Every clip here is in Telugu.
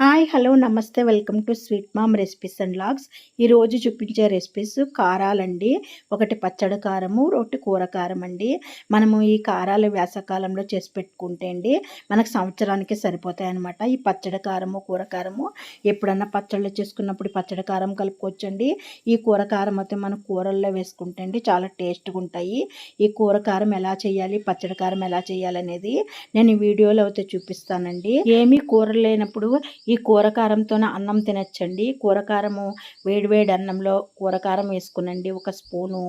హాయ్ హలో నమస్తే welcome to sweet mom recipes and logs. ఈరోజు చూపించే రెసిపీస్ కారాలండి. ఒకటి పచ్చడి కారము ఒకటి కూర కారం అండి మనము ఈ కారాలు వేసవకాలంలో చేసి పెట్టుకుంటే అండి మనకు సంవత్సరానికి సరిపోతాయి అనమాట ఈ పచ్చడి కారము కూర కారము ఎప్పుడన్నా పచ్చళ్ళు చేసుకున్నప్పుడు పచ్చడి కారం కలుపుకోవచ్చండి. ఈ కూర కారం అయితే మనం కూరల్లో వేసుకుంటే అండి చాలా టేస్ట్గా ఉంటాయి. ఈ కూర కారం ఎలా చేయాలి పచ్చడి కారం ఎలా చేయాలి అనేది నేను ఈ వీడియోలో అయితే చూపిస్తానండి. ఏమీ కూర లేనప్పుడు ఈ కూరకారంతోనే అన్నం తినచ్చండి. కూరకారము వేడివేడి అన్నంలో కూరకారం వేసుకునండి. ఒక స్పూను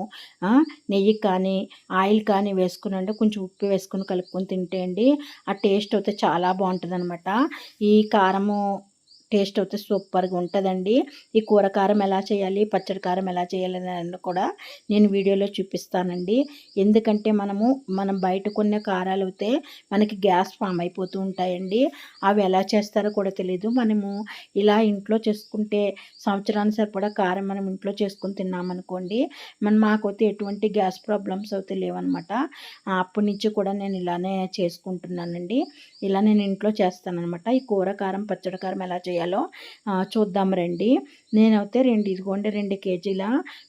నెయ్యి కానీ ఆయిల్ కానీ వేసుకునండి. కొంచెం ఉప్పు వేసుకుని కలుపుకొని తింటే అండి ఆ టేస్ట్ అయితే చాలా బాగుంటుంది ఈ కారము టేస్ట్ అయితే సూపర్గా ఉంటుందండి. ఈ కూర కారం ఎలా చేయాలి పచ్చడి కారం ఎలా చేయాలి అని కూడా నేను వీడియోలో చూపిస్తానండి. ఎందుకంటే మనము మనం బయట కొన్ని కారాలు అయితే మనకి గ్యాస్ ఫామ్ అయిపోతూ ఉంటాయండి. అవి ఎలా చేస్తారో కూడా తెలియదు మనము ఇలా ఇంట్లో చేసుకుంటే సంవత్సరానికి సరిపడా కారం మనం ఇంట్లో చేసుకుని తిన్నామనుకోండి మన మాకైతే ఎటువంటి గ్యాస్ ప్రాబ్లమ్స్ అయితే లేవన్నమాట అప్పటి నుంచి కూడా నేను ఇలానే చేసుకుంటున్నానండి. ఇలా నేను ఇంట్లో చేస్తానన్నమాట ఈ కూర కారం పచ్చడి కారం ఎలా చేయాలి చేయాలో? చూద్దాం రండి. నేనైతే రెండు ఇదిగోండి రెండు కేజీల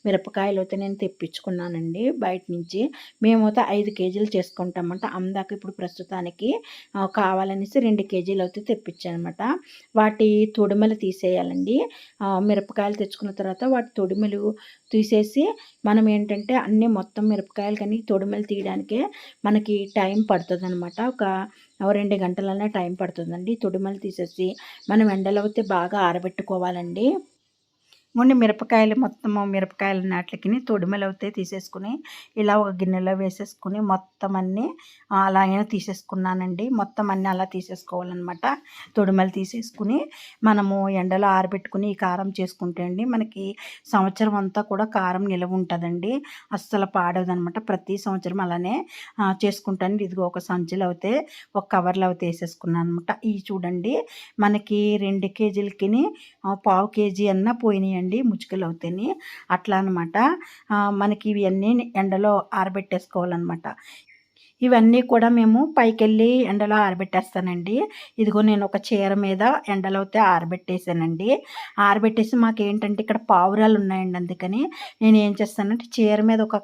మిరపకాయలు అయితే నేను తెప్పించుకున్నానండి బయట నుంచి. మేమైతే ఐదు కేజీలు చేసుకుంటామంట. అందాక ఇప్పుడు ప్రస్తుతానికి కావాలనేసి రెండు కేజీలు అయితే తెప్పించానమాట. వాటి తొడిమలు తీసేయాలండి. మిరపకాయలు తెచ్చుకున్న తర్వాత వాటి తొడిమలు తీసేసి మనం ఏంటంటే అన్నీ మొత్తం మిరపకాయలు కానీ తొడిమలు తీయడానికే మనకి టైం పడుతుంది అనమాట ఒక రెండు గంటలనే టైం పడుతుందండి. తొడిమలు తీసేసి మనం ఎండలో అయితే బాగా ఆరబెట్టుకోవాలండి. ముందు మిరపకాయలు మొత్తము మిరపకాయల నాట్లకి తొడిమలు అవుతాయి తీసేసుకుని ఇలా ఒక గిన్నెలో వేసేసుకుని మొత్తం అన్నీ అలాగే తీసేసుకున్నానండి. మొత్తం అన్నీ అలా తీసేసుకోవాలన్నమాట. తొడిమలు తీసేసుకుని మనము ఎండలో ఆరబెట్టుకుని ఈ కారం చేసుకుంటే అండి మనకి సంవత్సరం అంతా కూడా కారం నిలవ ఉంటుందండి. అస్సలు పాడదనమాట ప్రతి సంవత్సరం అలానే చేసుకుంటాను ఇదిగో ఒక సంచులు అయితే ఒక కవర్లో అయితే వేసేసుకున్నాను అనమాట ఇవి చూడండి మనకి రెండు కేజీలకి పావు కేజీ అన్న పోయినాయి అవుతాయండి ముచ్చుకలు అవుతాయి అట్లా అనమాట మనకి ఇవన్నీ ఎండలో ఆరబెట్టేసుకోవాలన్నమాట. ఇవన్నీ కూడా మేము పైకి వెళ్ళి ఎండలో ఆరబెట్టేస్తానండి. ఇదిగో నేను ఒక చీర మీద ఎండలో అయితే ఆరబెట్టేసానండి. ఆరబెట్టేసి మాకు ఏంటంటే ఇక్కడ పావురాలు ఉన్నాయండి అందుకని నేను ఏం చేస్తానంటే చీర మీద ఒక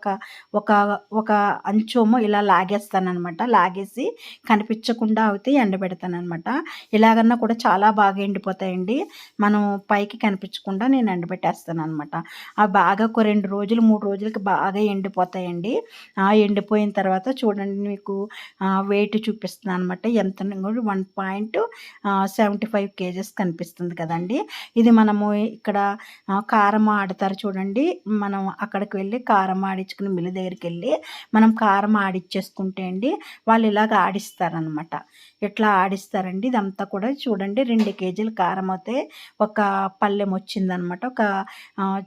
ఒక ఒక అంచోమో ఇలా లాగేస్తానమాట లాగేసి కనిపించకుండా అయితే ఎండబెడతానమాట ఇలాగన్నా కూడా చాలా బాగా ఎండిపోతాయండి. మనం పైకి కనిపించకుండా నేను ఎండబెట్టేస్తాను అనమాట ఆ బాగా ఒక రెండు రోజులు మూడు రోజులకి బాగా ఎండిపోతాయండి. ఆ ఎండిపోయిన తర్వాత చూడండి మీకు వెయిట్ చూపిస్తున్నాను అనమాట ఎంత one point seventy five KGs కనిపిస్తుంది కదండి. ఇది మనము ఇక్కడ కారం ఆడతారు చూడండి. మనం అక్కడికి వెళ్ళి కారం ఆడించుకుని మిల్లు దగ్గరికి వెళ్ళి మనం కారం ఆడిచ్చేసుకుంటే అండి వాళ్ళు ఇలాగ ఆడిస్తారనమాట ఇట్లా ఆడిస్తారండి? ఇదంతా కూడా చూడండి. రెండు కేజీల కారం అయితే ఒక పల్లెం వచ్చిందనమాట ఒక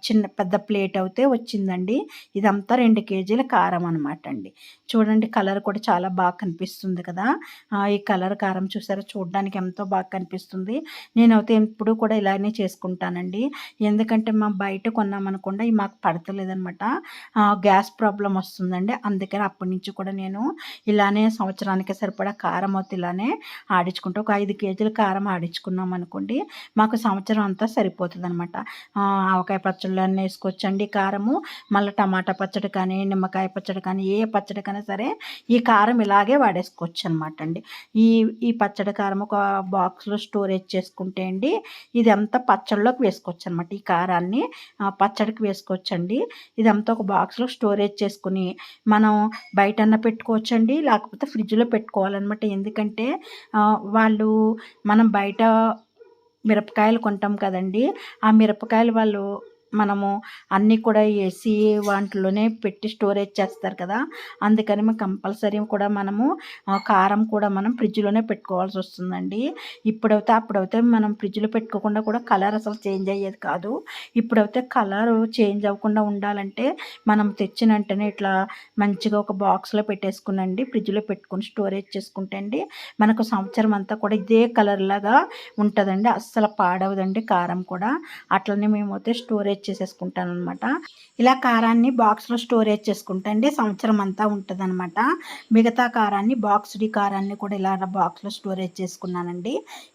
చిన్న పెద్ద ప్లేట్ అయితే వచ్చిందండి. ఇదంతా రెండు కేజీల కారం అనమాట అండి. చూడండి కలర్ కూడా చాలా బాగా కనిపిస్తుంది కదా. ఈ కలర్ కారం చూసారా? చూడడానికి ఎంతో బాగా కనిపిస్తుంది. నేనైతే ఎప్పుడు కూడా ఇలానే చేసుకుంటానండి. ఎందుకంటే మా బయట కొన్నామనుకుండా ఇవి మాకు పడతలేదనమాట. గ్యాస్ ప్రాబ్లం వస్తుందండి. అందుకని అప్పటి నుంచి కూడా నేను ఇలానే సంవత్సరానికి సరిపడా కారం అయితే ఇలానే ఆడించుకుంటా. ఒక ఐదు కేజీల కారం ఆడించుకున్నాం అనుకోండి మాకు సంవత్సరం అంతా సరిపోతుంది అనమాట ఆవకాయ పచ్చళ్ళు అన్నీ వేసుకోవచ్చండి కారము. మళ్ళీ టమాటా పచ్చడి కానీ నిమ్మకాయ పచ్చడి కానీ ఏ పచ్చడి కానీ సరే ఈ ఈ కారం ఇలాగే వాడేసుకోవచ్చు అనమాట అండి ఈ ఈ పచ్చడి కారం ఒక బాక్స్లో స్టోరేజ్ చేసుకుంటే అండి ఇది అంతా పచ్చడిలోకి వేసుకోవచ్చు అనమాట ఈ కారాన్ని పచ్చడికి వేసుకోవచ్చండి. ఇదంతా ఒక బాక్స్లో స్టోరేజ్ చేసుకుని మనం బయటన్న పెట్టుకోవచ్చండి లేకపోతే ఫ్రిడ్జ్లో పెట్టుకోవాలన్నమాట. ఎందుకంటే వాళ్ళు మనం బయట మిరపకాయలు కొంటాం కదండి ఆ మిరపకాయలు వాళ్ళు మనము అన్నీ కూడా ఏసీ వాటిలోనే పెట్టి స్టోరేజ్ చేస్తారు కదా. అందుకని కంపల్సరీ కూడా మనము కారం కూడా మనం ఫ్రిడ్జ్లోనే పెట్టుకోవాల్సి వస్తుందండి. ఇప్పుడైతే అప్పుడైతే మనం ఫ్రిడ్జ్లో పెట్టుకోకుండా కూడా కలర్ అసలు చేంజ్ అయ్యేది కాదు. ఇప్పుడైతే కలర్ చేంజ్ అవ్వకుండా ఉండాలంటే మనం తెచ్చిన వెంటనే ఇట్లా మంచిగా ఒక బాక్స్లో పెట్టేసుకునండి ఫ్రిడ్జ్లో పెట్టుకుని స్టోరేజ్ చేసుకుంటే అండి మనకు సంవత్సరం అంతా కూడా ఇదే కలర్ లాగా ఉంటుందండి. అస్సలు పాడవదండి కారం కూడా. అట్లనే మేమైతే స్టోరేజ్ స్టోరేజ్ చేసేసుకుంటాను అనమాట ఇలా కారాన్ని బాక్స్లో స్టోరేజ్ చేసుకుంటే అండి సంవత్సరం అంతా ఉంటుందన్నమాట. మిగతా కారాన్ని బాక్స్డి కారాన్ని కూడా ఇలా బాక్స్లో స్టోరేజ్ చేసుకున్నానండి.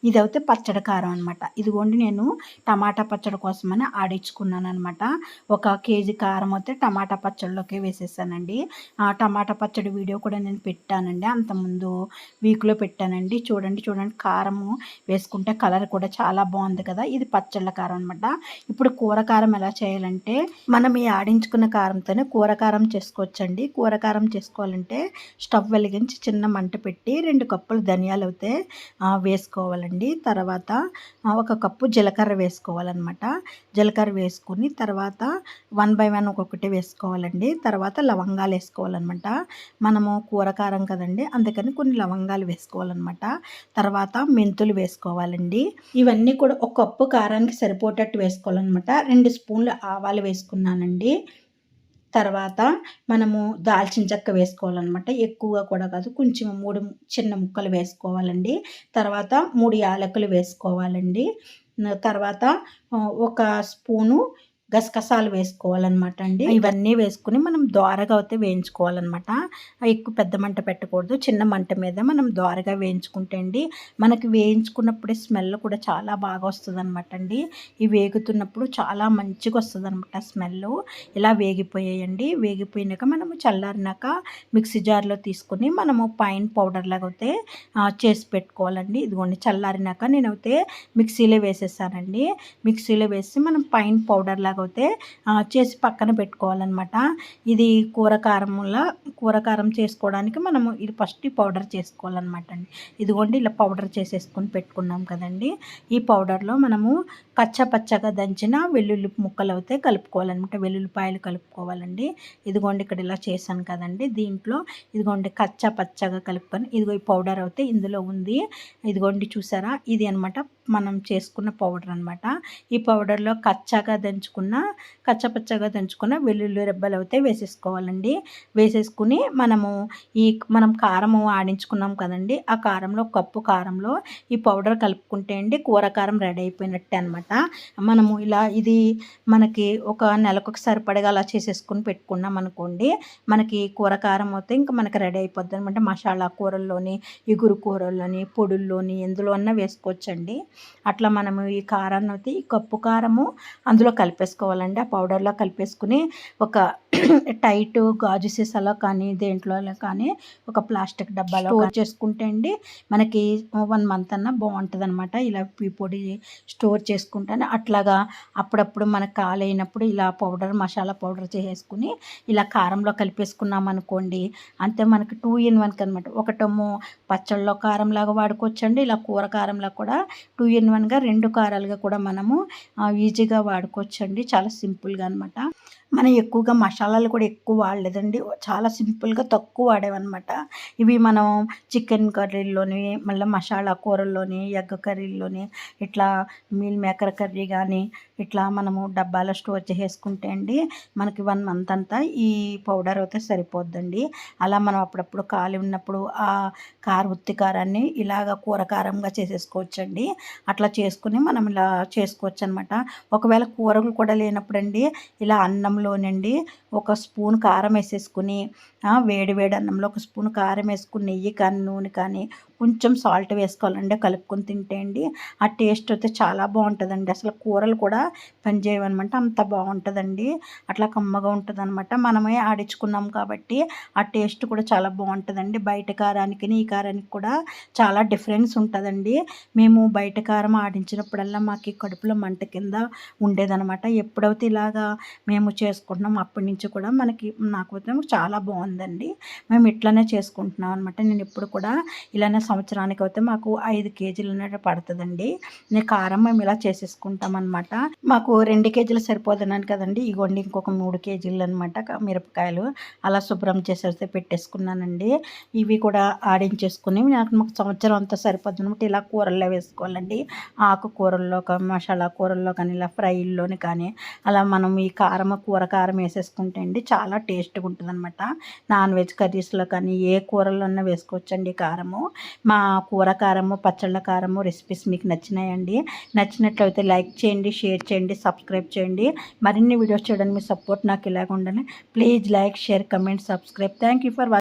ఇది అయితే పచ్చడి కారం అనమాట ఇదిగోండి నేను టమాటా పచ్చడి కోసమని ఆడించుకున్నాను అనమాట ఒక కేజీ కారం అయితే టమాటా పచ్చడిలోకి వేసేసానండి. ఆ టమాటా పచ్చడి వీడియో కూడా నేను పెట్టానండి. అంతకుముందు వీక్లో పెట్టానండి. చూడండి చూడండి కారము వేసుకుంటే కలర్ కూడా చాలా బాగుంది కదా. ఇది పచ్చళ్ళ కారం అనమాట ఇప్పుడు కూర కారం ఎలా చేయాలంటే మనం ఈ ఆడించుకున్న కారంతోనే కూర కారం చేసుకోవచ్చండి. కూర కారం చేసుకోవాలంటే స్టవ్ వెలిగించి చిన్న మంట పెట్టి రెండు కప్పులు ధనియాలు అయితే వేసుకోవాలండి. తర్వాత ఒక కప్పు జీలకర్ర వేసుకోవాలన్నమాట. జీలకర్ర వేసుకుని తర్వాత వన్ బై వన్ ఒక్కొక్కటి వేసుకోవాలండి. తర్వాత లవంగాలు వేసుకోవాలన్నమాట. మనము కూర కారం కదండి అందుకని కొన్ని లవంగాలు వేసుకోవాలన్నమాట. తర్వాత మెంతులు వేసుకోవాలండి. ఇవన్నీ కూడా ఒక కప్పు కారానికి సరిపోయేటట్టు వేసుకోవాలన్నమాట. రెండు స్పూన్లు ఆవాలు వేసుకున్నానండి. తర్వాత మనము దాల్చిన చెక్క వేసుకోవాలన్నమాట. ఎక్కువగా కూడా కాదు కొంచెం మూడు చిన్న ముక్కలు వేసుకోవాలండి. తర్వాత మూడు యాలకులు వేసుకోవాలండి. తర్వాత ఒక స్పూను గసగసాలు వేసుకోవాలన్నమాట అండి. ఇవన్నీ వేసుకుని మనం దోరగా అయితే వేయించుకోవాలన్నమాట. ఎక్కువ పెద్ద మంట పెట్టకూడదు. చిన్న మంట మీద మనం దోరగా వేయించుకుంటే అండి మనకి వేయించుకున్నప్పుడే స్మెల్ కూడా చాలా బాగా వస్తుంది అనమాట అండి. ఇవి వేగుతున్నప్పుడు చాలా మంచిగా వస్తుంది అనమాట స్మెల్ ఇలా వేగిపోయాయండి. వేగిపోయినాక మనము చల్లారినాక మిక్సీ జార్లో తీసుకుని మనము పైన్ పౌడర్ లాగా అయితే చేసి పెట్టుకోవాలండి. ఇదిగోండి చల్లారినాక నేనైతే మిక్సీలో వేసేసానండి. మిక్సీలో వేసి మనం పైన్ పౌడర్ లాగా లేకపోతే చేసి పక్కన పెట్టుకోవాలన్నమాట. ఇది కూరకారంలా కూరకారం చేసుకోవడానికి మనము ఇది ఫస్ట్ ఈ పౌడర్ చేసుకోవాలన్నమాట అండి. ఇదిగోండి ఇలా పౌడర్ చేసేసుకొని పెట్టుకున్నాం కదండి. ఈ పౌడర్లో మనము కచ్చా పచ్చగా దంచిన వెల్లుల్లి ముక్కలు అయితే కలుపుకోవాలన్నమాట. వెల్లుల్లిపాయలు కలుపుకోవాలండి. ఇదిగోండి ఇక్కడ ఇలా చేశాను కదండి. దీంట్లో ఇదిగోండి కచ్చా పచ్చగా కలుపుకొని ఇదిగో ఈ పౌడర్ అయితే ఇందులో ఉంది. ఇదిగోండి చూసారా? ఇది అనమాట మనం చేసుకున్న పౌడర్ అనమాట ఈ పౌడర్లో కచ్చాగా దంచుకున్న కచ్చపచ్చగా దంచుకున్న వెల్లుల్లి రెబ్బలు అయితే వేసేసుకోవాలండి. వేసేసుకుని మనము ఈ మనం కారము ఆడించుకున్నాం కదండి ఆ కారంలో కప్పు కారంలో ఈ పౌడర్ కలుపుకుంటే అండి కూర కారం రెడీ అయిపోయినట్టే అనమాట మనము ఇలా ఇది మనకి ఒక నెలకు సరిపడగా అలా చేసేసుకుని పెట్టుకున్నాం అనుకోండి మనకి కూర కారం అయితే ఇంకా మనకి రెడీ అయిపోద్ది అనమాట మసాలా కూరల్లోని ఇగురు కూరల్లోని పొడుల్లోని ఎందులో అన్నా వేసుకోవచ్చండి. అట్లా మనము ఈ కారాన్ని ఈ కప్పు కారము అందులో కలిపేసుకోవాలండి. ఆ పౌడర్లో కలిపేసుకుని ఒక టైట్ గాజు సీసాలో కానీ దేంట్లో కానీ ఒక ప్లాస్టిక్ డబ్బాలో స్టోర్ చేసుకుంటే అండి మనకి వన్ మంత్ అన్న బాగుంటుంది అనమాట ఇలా పీ పొడి స్టోర్ చేసుకుంటేనే అట్లాగా అప్పుడప్పుడు మనకు కాలైనప్పుడు ఇలా పౌడర్ మసాలా పౌడర్ చేసేసుకుని ఇలా కారంలో కలిపేసుకున్నాం అనుకోండి అంతే మనకి టూ ఇన్ వన్కి అనమాట ఒకటేమో పచ్చళ్ళలో కారంలాగా వాడుకోవచ్చండి ఇలా కూర కారంలా కూడా టూ ఇన్ వన్గా రెండు కారాలుగా కూడా మనము ఈజీగా వాడుకోవచ్చండి. చాలా సింపుల్గా అనమాట మనం ఎక్కువగా మసాలాలు కూడా ఎక్కువ వాడలేదండి. చాలా సింపుల్గా తక్కువ వాడేవన్నమాట. ఇవి మనం చికెన్ కర్రీల్లోని మళ్ళీ మసాలా కూరల్లోని ఎగ్ కర్రీల్లోని ఇట్లా మీల్ మేకర్ కర్రీ కానీ ఇట్లా మనము డబ్బాలో స్టోర్ చేసేసుకుంటే అండి మనకి వన్ మంత్ అంతా ఈ పౌడర్ అయితే సరిపోద్దండి. అలా మనం అప్పుడప్పుడు ఖాళీ ఉన్నప్పుడు ఆ కార ఉత్తి కారాన్ని ఇలాగ కూర కారంగా చేసేసుకోవచ్చండి. అట్లా చేసుకుని మనం ఇలా చేసుకోవచ్చు అనమాట ఒకవేళ కూరలు కూడా లేనప్పుడు అండి ఇలా అన్నం అన్నంలోనండి ఒక స్పూన్ కారం వేసేసుకుని వేడి వేడి అన్నంలో ఒక స్పూన్ కారం వేసుకుని నెయ్యి కానీ నూనె కానీ కొంచెం సాల్ట్ వేసుకోవాలండి కలుపుకొని తింటే అండి ఆ టేస్ట్ అయితే చాలా బాగుంటుందండి. అసలు కూరలు కూడా పనిచేయమనమాట అంత బాగుంటుందండి. అట్లా కమ్మగా ఉంటుంది అనమాట మనమే ఆడించుకున్నాం కాబట్టి ఆ టేస్ట్ కూడా చాలా బాగుంటుందండి. బయట కారానికి ఈ కారానికి కూడా చాలా డిఫరెన్స్ ఉంటుందండి. మేము బయట కారం ఆడించినప్పుడల్లా మాకు కడుపులో మంట కింద ఉండేదనమాట ఎప్పుడైతే ఇలాగా మేము చేసుకుంటున్నాం. అప్పటి నుంచి కూడా మనకి నాకు చాలా బాగుందండి. మేము ఇట్లానే చేసుకుంటున్నాం అనమాట నేను ఇప్పుడు కూడా ఇలానే సంవత్సరానికి అయితే మాకు ఐదు కేజీలు ఉన్నట్టు పడుతుందండి. నేను కారం మేము ఇలా చేసేసుకుంటాం అనమాట మాకు రెండు కేజీలు సరిపోతున్నాను కదండి. ఇగోండి ఇంకొక మూడు కేజీలు అనమాట మిరపకాయలు అలా శుభ్రం చేసేస్తే పెట్టేసుకున్నానండి. ఇవి కూడా ఆడించేసుకుని నాకు మాకు సంవత్సరం అంతా సరిపోతుంది అనమాట ఇలా కూరల్లో వేసుకోవాలండి. ఆకు కూరల్లో మసాలా కూరల్లో కానీ ఇలా ఫ్రైల్లోని కానీ అలా మనం ఈ కారం కూర కారం వేసేసుకుంటే అండి చాలా టేస్ట్గా ఉంటుంది అనమాట నాన్ వెజ్ కర్రీస్లో కానీ ఏ కూరల్లో వేసుకోవచ్చండి కారము. మా కూర కారము పచ్చళ్ళ కారము రెసిపీస్ మీకు నచ్చినాయండి. నచ్చినట్లయితే లైక్ చేయండి షేర్ చేయండి సబ్స్క్రైబ్ చేయండి. మరిన్ని వీడియోస్ చేయడానికి మీ సపోర్ట్ నాకు ఇలాగ ఉండాలి. Please like share comment subscribe. Thank you for